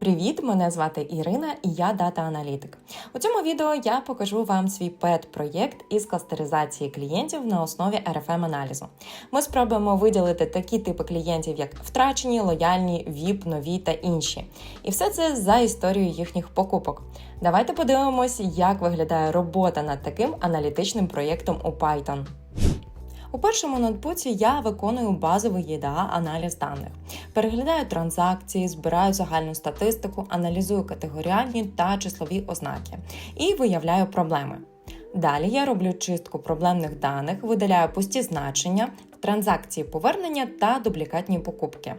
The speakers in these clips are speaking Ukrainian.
Привіт! Мене звати Ірина і я дата-аналітик. У цьому відео я покажу вам свій пет-проєкт із кластеризації клієнтів на основі rfm аналізу Ми спробуємо виділити такі типи клієнтів, як втрачені, лояльні, VIP, нові та інші. І все це за історією їхніх покупок. Давайте подивимось, як виглядає робота над таким аналітичним проєктом у Python. У першому ноутбуці я виконую базовий ЄДА аналіз даних, переглядаю транзакції, збираю загальну статистику, аналізую категоріальні та числові ознаки і виявляю проблеми. Далі я роблю чистку проблемних даних, видаляю пусті значення, транзакції повернення та дублікатні покупки.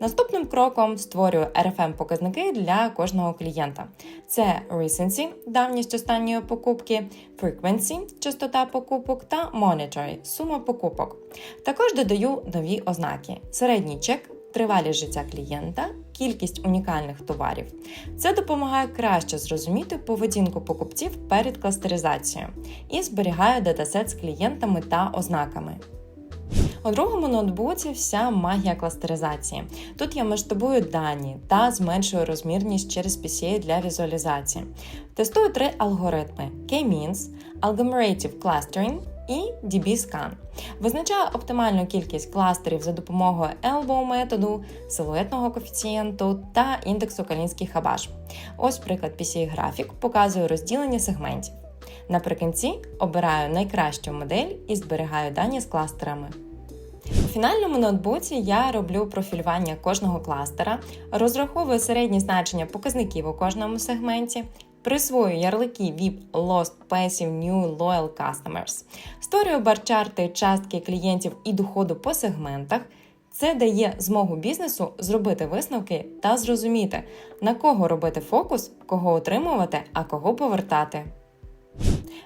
Наступним кроком створюю rfm показники для кожного клієнта. Це recency – давність останньої покупки, frequency – частота покупок та monetary – сума покупок. Також додаю нові ознаки: середній чек, тривалість життя клієнта, кількість унікальних товарів. Це допомагає краще зрозуміти поведінку покупців перед кластеризацією і зберігаю датасет з клієнтами та ознаками. У другому ноутбуці вся магія кластеризації. Тут я масштабую дані та зменшую розмірність через PCA для візуалізації. Тестую три алгоритми: K-means, Agglomerate Clustering і DB-Scan. Визначаю оптимальну кількість кластерів за допомогою Elbow методу, силуетного коефіцієнту та індексу Калінський хабаш. Ось приклад PCA графік показує розділення сегментів. Наприкінці обираю найкращу модель і зберігаю дані з кластерами. У фінальному ноутбуці я роблю профілювання кожного кластера, розраховую середні значення показників у кожному сегменті, присвоюю ярлики VIP Lost Passive New Loyal Customers, створюю барчарти частки клієнтів і доходу по сегментах. Це дає змогу бізнесу зробити висновки та зрозуміти, на кого робити фокус, кого отримувати, а кого повертати.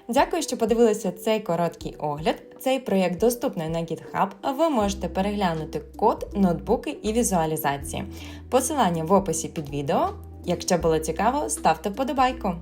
Дякую, що подивилися цей короткий огляд. Цей проєкт доступний на GitHub, ви можете переглянути код, ноутбуки і візуалізації. Посилання в описі під відео. Якщо було цікаво, ставте подобайку.